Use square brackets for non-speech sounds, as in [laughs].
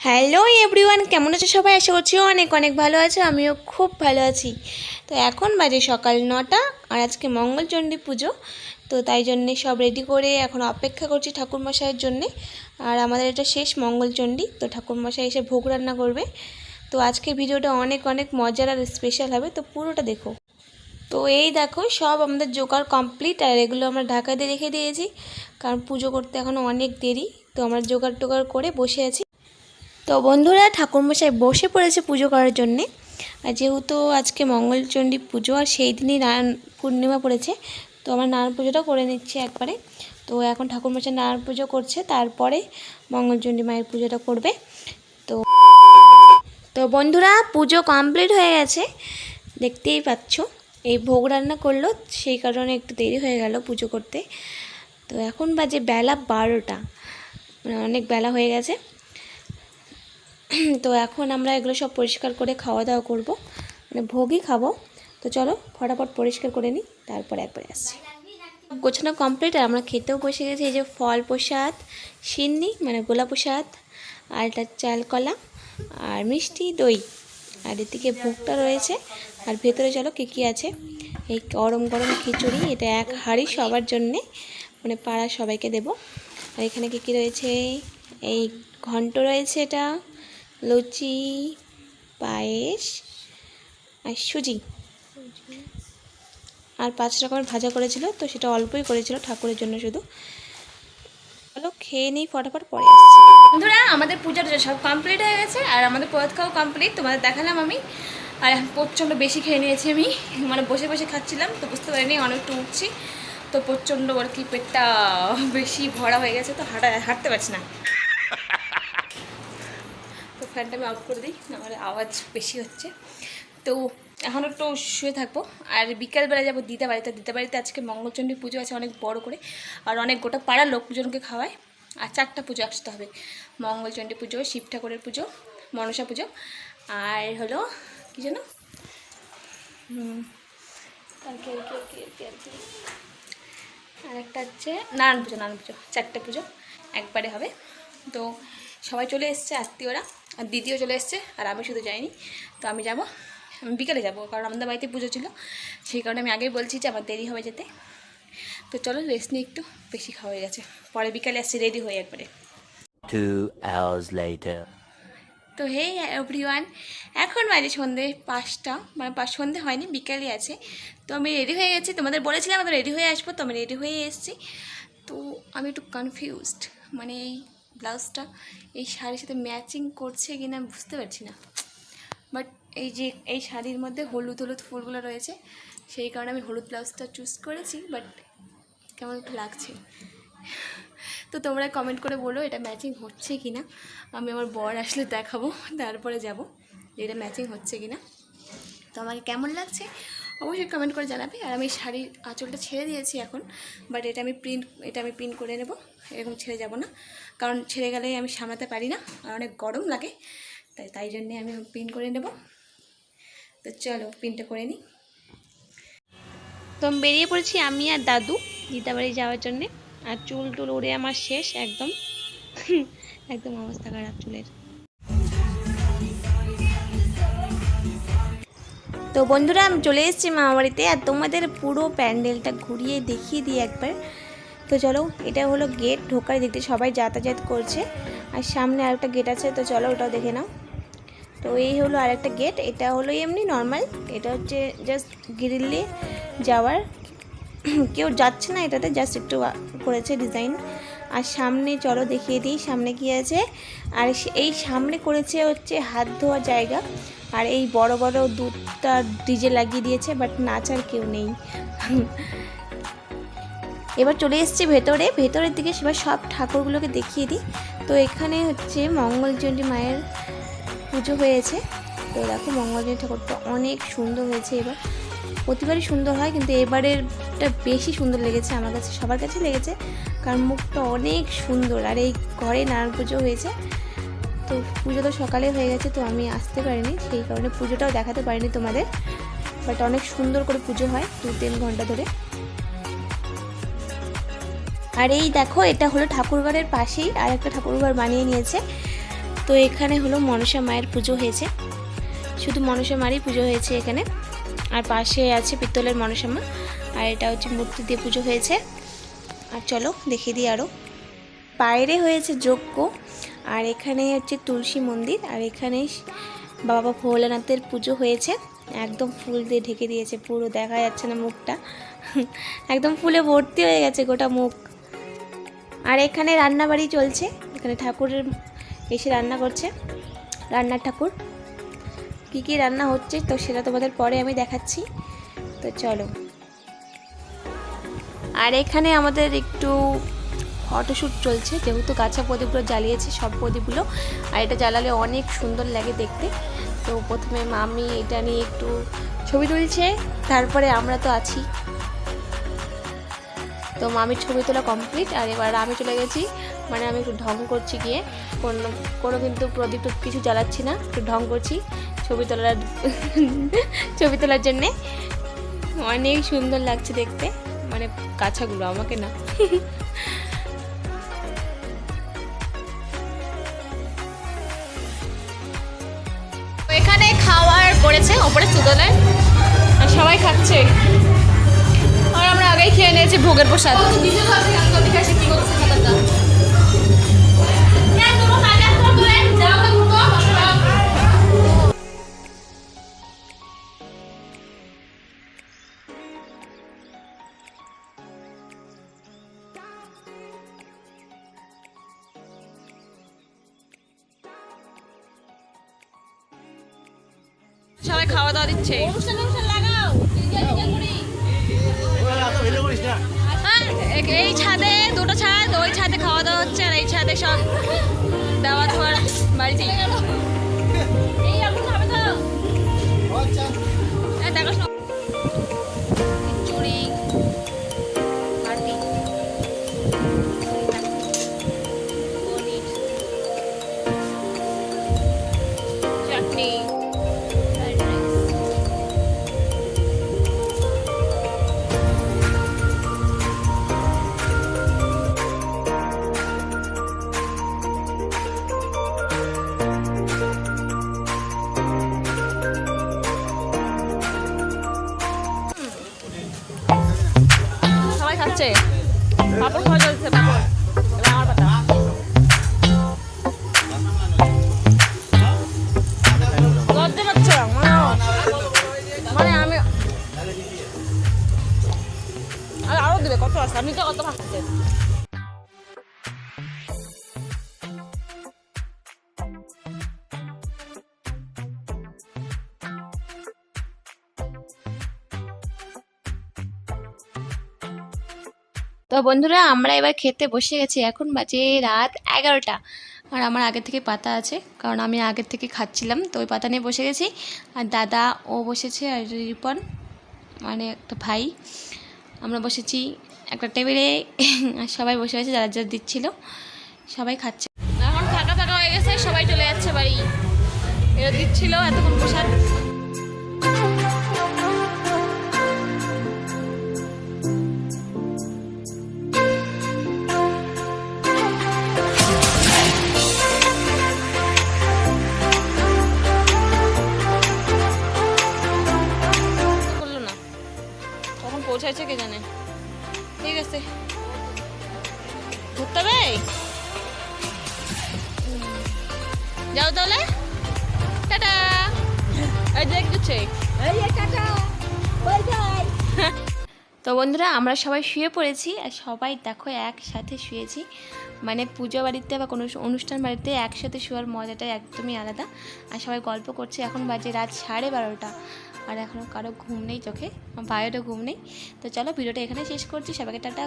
Hello everyone, কেমন আছো সবাই? আশা করছি অনেক অনেক ভালো আছে, আমিও খুব ভালো আছি। তো এখন বাজে সকাল নটা, আর আজকে মঙ্গলচণ্ডী পুজো, তো তাই জন্যে সব রেডি করে এখন অপেক্ষা করছি ঠাকুরমশাইয়ের জন্যে। আর আমাদের এটা শেষ মঙ্গলচণ্ডী, তো ঠাকুরমশাই এসে ভোগ রান্না করবে। তো আজকে ভিডিওটা অনেক অনেক মজার আর স্পেশাল হবে, তো পুরোটা দেখো। তো এই দেখো, সব আমাদের জোগাড় কমপ্লিট আর এগুলো আমরা ঢাকা দিয়ে রেখে দিয়েছি। কারণ পুজো করতে এখনও অনেক দেরি, তো আমরা জোগাড় টোগাড় করে বসে আছি। তো বন্ধুরা ঠাকুরমশাই বসে পড়েছে পুজো করার জন্যে। আর যেহেতু আজকে মঙ্গলচণ্ডী পুজো, আর সেই দিনই নারায়ণ পূর্ণিমা পড়েছে, তো আমার নারায়ণ পুজোটাও করে নিচ্ছি একবারে। তো এখন ঠাকুরমশাই নারায়ণ পুজো করছে, তারপরে মঙ্গলচণ্ডী মায়ের পুজোটা করবে। তো তো বন্ধুরা পুজো কমপ্লিট হয়ে গেছে, দেখতেই পাচ্ছ। এই ভোগ রান্না করল, সেই কারণে একটু দেরি হয়ে গেল পুজো করতে। তো এখন বাজে বেলা বারোটা মানে অনেক বেলা হয়ে গেছে। [clears throat] তো এখন আমরা এগুলো সব পরিষ্কার করে খাওয়া দাওয়া করব। মানে ভোগই খাব। তো চলো, ফটাফট পরিষ্কার করে নিই, তারপরে একবারে আসছি। গোছানো কমপ্লিট আর আমরা খেতেও বসে গেছি। এই যে ফল প্রসাদ, সিন্নি মানে গোলা প্রসাদ আর এটা চাল কলা, আর মিষ্টি দই। আর এদিকে ভোগটা রয়েছে। আর ভেতরে চলো কী কী আছে? এই গরম গরম খিচুড়ি, এটা এক হাঁড়ি সবার জন্যে। মানে পাড়া সবাইকে দেব। আর এখানে কী কী রয়েছে? এই ঘন্ট রয়েছে এটা। লুচি, পায়েস আর সুজি। আর পাঁচ রকমের ভাজা করেছিল, তো সেটা অল্পই করেছিল ঠাকুরের জন্য শুধু। চলো খেয়ে নিই, ফটাফট পরে আসছি। বন্ধুরা, আমাদের পূজাটা সব কমপ্লিট হয়ে গেছে, আর আমাদের পদ কমপ্লিট তোমাদের দেখালাম আমি। আর প্রচণ্ড বেশি খেয়ে নিয়েছি আমি। মানে বসে বসে খাচ্ছিলাম, তো বুঝতে পারিনি অনেকটা উঠছি। তো প্রচণ্ড আর কি পেটটা বেশি ভরা হয়ে গেছে, তো হাঁটা হাঁটতে পারছি না। ফ্যানটা আমি অফ করে দিই, নাহলে আওয়াজ বেশি হচ্ছে। তো এখন একটু শুয়ে থাকব। আর বিকালবেলা যাব দিদা বাড়িতে দিদা বাড়িতে আজকে মঙ্গলচণ্ডী পুজো আছে অনেক বড় করে। আর অনেক গোটা পাড়ার লোকজনকে খাওয়ায়। আর চারটা পুজো আসতে হবে। মঙ্গলচণ্ডী পুজো, শিব ঠাকুরের পুজো, মনসা পুজো। আর হলো, কী যেন? আর একটা হচ্ছে নারায়ণ পুজো নারায়ণ পুজো। চারটে পুজো একবারে হবে। তো সবাই চলে এসছে, আত্মীয়রা। দিদিও চলে এসছে আর আমি শুধু যাইনি তো আমি যাব আমি বিকালে যাব কারণ আমাদের বাড়িতে পুজো ছিল সেই কারণে আমি আগেই বলছি যে আমার দেরি হবে যেতে। তো চলো রেস্ট নিয়ে একটু বেশি খাওয়া হয়ে গেছে। পরে বিকালে আসছি রেডি হয়ে একবারে. তো হে এভরিওয়ান এখন বাজে সন্ধে পাঁচটা মানে পাঁচ সন্ধে হয়নি বিকালই আছে। তো আমি রেডি হয়ে গেছি তোমাদের বলেছিলাম আমি রেডি হয়ে আসব তো আমি রেডি হয়ে এসেছি। তো আমি একটু কনফিউজড মানে এই ব্লাউজটা এই শাড়ির সাথে ম্যাচিং করছে কি না বুঝতে পারছি না। বাট এই যে এই শাড়ির মধ্যে হলুদ হলুদ ফুলগুলো রয়েছে, সেই কারণে আমি হলুদ ব্লাউজটা চুজ করেছি, বাট কেমন একটু লাগছে। তো তোমরা কমেন্ট করে বলো এটা ম্যাচিং হচ্ছে কি না আমি আমার বর আসলে দেখাবো, তারপরে যাব যে এটা ম্যাচিং হচ্ছে কি না তো আমাকে কেমন লাগছে? অবশ্যই কমেন্ট করে জানাবে। আর আমি শাড়ির আঁচলটা ছেড়ে দিয়েছি এখন বাট এটা আমি প্রিন্ট এটা আমি প্রিন্ট করে নেব। এরকম ছেড়ে যাব না, কারণ ছেড়ে গেলে আমি সামলাতে পারি না, আর অনেক গরম লাগে, তাই তাই জন্যে আমি প্রিন্ট করে নেব। তো চলো প্রিন্টটা করে নিই। তো বেরিয়ে পড়েছি আমি আর দাদু দিদাবাড়ি যাওয়ার জন্যে, আর চুল টুল উড়ে আমার শেষ, একদম একদম অবস্থা খারাপ চুলের। তো বন্ধুরা, আমি চলে এসেছি মামাবাড়িতে আর তোমাদের পুরো প্যান্ডেলটা ঘুরিয়ে দেখিয়ে দিই একবার। তো চলো, এটা হলো গেট, ঢোকার দিয়ে সবাই যাতায়াত করছে। আর সামনে আরেকটা গেট আছে, তো চলো ওটাও দেখে নাও। তো এই হলো আরেকটা গেট, এটা হলো এমনি নর্মাল, এটা হচ্ছে জাস্ট গ্রিলে যাওয়ার। কেউ যাচ্ছে না এটাতে জাস্ট একটু করেছে ডিজাইন আর সামনে চলো দেখিয়ে দিই, সামনে কি আছে? আর এই সামনে করেছে হচ্ছে হাত ধোয়ার জায়গা। আর এই বড় বড় দুধটা ডিজে লাগিয়ে দিয়েছে বাট নাচার কেউ নেই। এবার চলে এসেছি ভেতরে। ভেতরের দিকে সেবার সব ঠাকুরগুলোকে দেখিয়ে দিই। তো এখানে হচ্ছে মঙ্গলচণ্ডী মায়ের পুজো হয়েছে। তো দেখো মঙ্গলচণ্ডী ঠাকুরটা অনেক সুন্দর হয়েছে এবার। প্রতিবারই সুন্দর হয়, কিন্তু এবারেরটা বেশি সুন্দর লেগেছে আমার কাছে, সবার কাছে লেগেছে। কারণ মুখটা অনেক সুন্দর, আর এই ঘরে নারায়ণ পুজো হয়েছে, তো পুজো তো সকালে হয়ে গেছে, তো আমি আসতে পারিনি, সেই কারণে পুজোটাও দেখাতে পারিনি তোমাদের। বাট অনেক সুন্দর করে পুজো হয়, দু তিন ঘণ্টা ধরে। আর এই দেখো, এটা হলো ঠাকুরঘরের পাশেই আর একটা ঠাকুরঘর বানিয়ে নিয়েছে। তো এখানে হলো মনসা মায়ের পুজো হয়েছে। শুধু মনসা মারই পুজো হয়েছে এখানে। আর পাশে আছে পিত্তলের মনসা মা আর এটা হচ্ছে মূর্তি দিয়ে পুজো হয়েছে। আর চলো দেখিয়ে দিই আরও বাইরে হয়েছে যজ্ঞ, আর এখানে হচ্ছে তুলসী মন্দির, আর এখানে বাবা ভোলানাথের পুজো হয়েছে। একদম ফুল দিয়ে ঢেকে দিয়েছে, পুরো দেখা যাচ্ছে না মুখটা। [laughs] একদম ফুলে ভর্তি হয়ে গেছে গোটা মুখ। আর এখানে রান্নাবাড়ি চলছে, এখানে ঠাকুরের এসে রান্না করছে, রান্নার ঠাকুর। কী কী রান্না হচ্ছে, তো সেটা তোমাদের পরে আমি দেখাচ্ছি। তো চলো। আর এখানে আমাদের একটু ফটোশ্যুট চলছে, যেহেতু কাঁচা প্রদীপগুলো জ্বালিয়েছে সব প্রদীপগুলো, আর এটা জ্বালালে অনেক সুন্দর লাগে দেখতে। তো প্রথমে মামি এটা নিয়ে একটু ছবি তুলছে, তারপরে আমরা তো আছি। তো মামির ছবি তোলা কমপ্লিট, আর এবার আমি চলে গেছি। মানে আমি একটু ঢং করছি গিয়ে, কোনো কোনো কিন্তু প্রদীপ কিছু জ্বালাচ্ছি না, একটু ঢং করছি। ছবি তোলার ছবি তোলার জন্যে। অনেক সুন্দর লাগছে দেখতে। মানে কাছাগুলো, আমাকে না। এখানে খাওয়ার পড়েছে, ওপরে সুদলের আর সবাই খাচ্ছে। আর আমরা আগেই খেয়ে নিয়েছি ভোগের প্রসাদ। সবাই খাওয়া দাওয়া দিচ্ছে। এই ছাদে, দুটো ছাদ, ওই ছাদে খাওয়া দাওয়া হচ্ছে আর এই ছাদে সব দেওয়া ধোয়ার বাড়িতে এই তো বন্ধুরা, আমরা এবার খেতে বসে গেছি। এখন বাজে রাত এগারোটা। আর আমার আগে থেকে পাতা আছে, কারণ আমি আগের থেকে খাচ্ছিলাম। তো ওই পাতা নিয়ে বসে গেছি। আর দাদা, ও বসেছে আর রিপন মানে একটা ভাই। আমরা বসেছি একটা টেবিলে। আর সবাই বসে আছে, যারা যারা দিচ্ছিল, সবাই খাচ্ছে। এখন ফাঁকা ফাঁকা হয়ে গেছে, সবাই চলে যাচ্ছে বাড়ি। এরা দিচ্ছিল এতক্ষণ প্রসাদ ঠিক আছে। ঘুরতে হবে যাও তাহলে। টাটা। এই দেখ দিচ্ছে তো বন্ধুরা আমরা সবাই শুয়ে পড়েছি আর সবাই দেখো একসাথে শুয়েছি। মানে পুজো বাড়িতে বা কোনো অনুষ্ঠান বাড়িতে একসাথে শোয়ার মজাটা একদমই আলাদা। আর সবাই গল্প করছে। এখন বাজে রাত সাড়ে বারোটা। আর এখনও কারও ঘুম নেই চোখে ভাইয়েরও ঘুম নেই। তো চলো, ভিডিওটা এখানে শেষ করছি। সবাইকে টাটা।